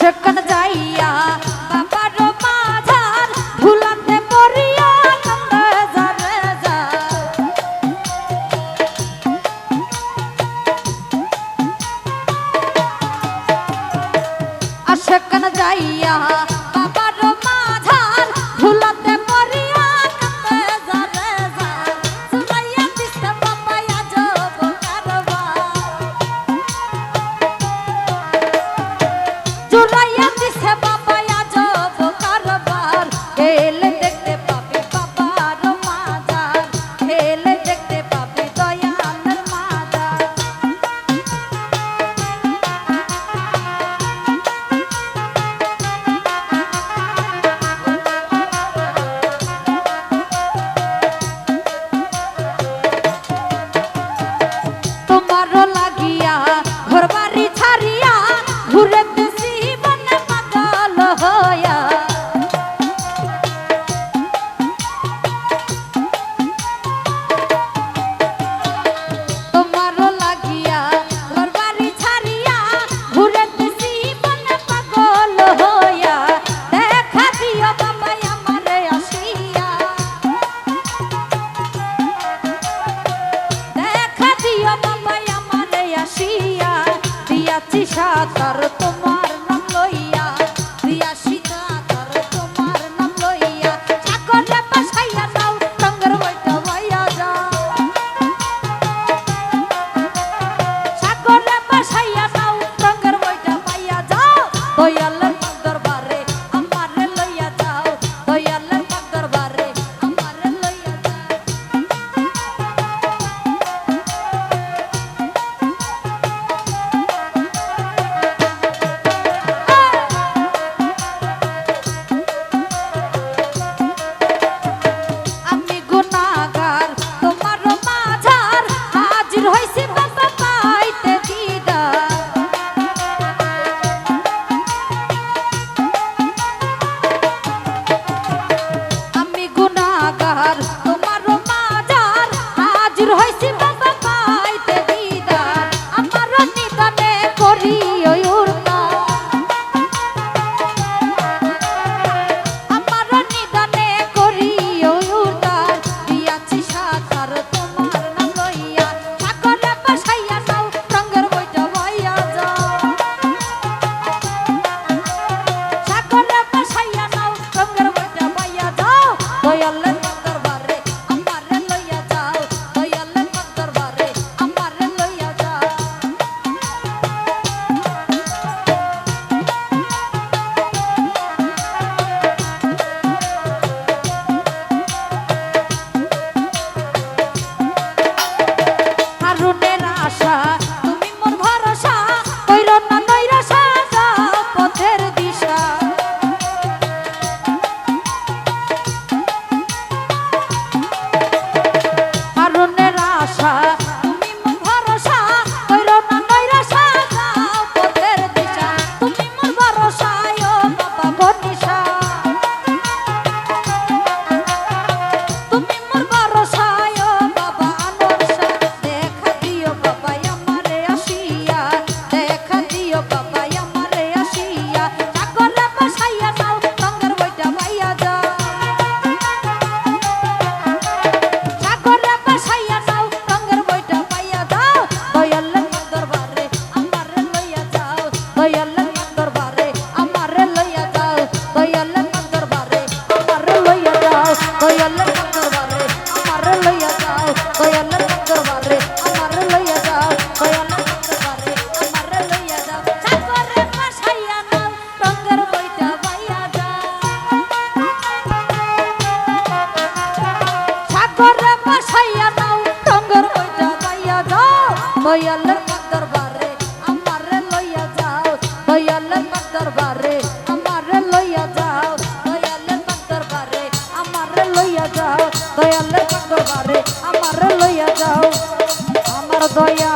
ಚಕ್ಕನ ತಾಯಿ 出来呀 প্রিয় বাবাই আমার আসিয়া দিয়াছি সাতার দয়ালের দরবারে, আমারে লইয়া যাও দয়ালের দরবারে, আমারে লইয়া যাও দয়ালের দরবারে, আমারে লইয়া যাও দয়ালের দরবারে, আমারে লইয়া যাও। আমার দয়া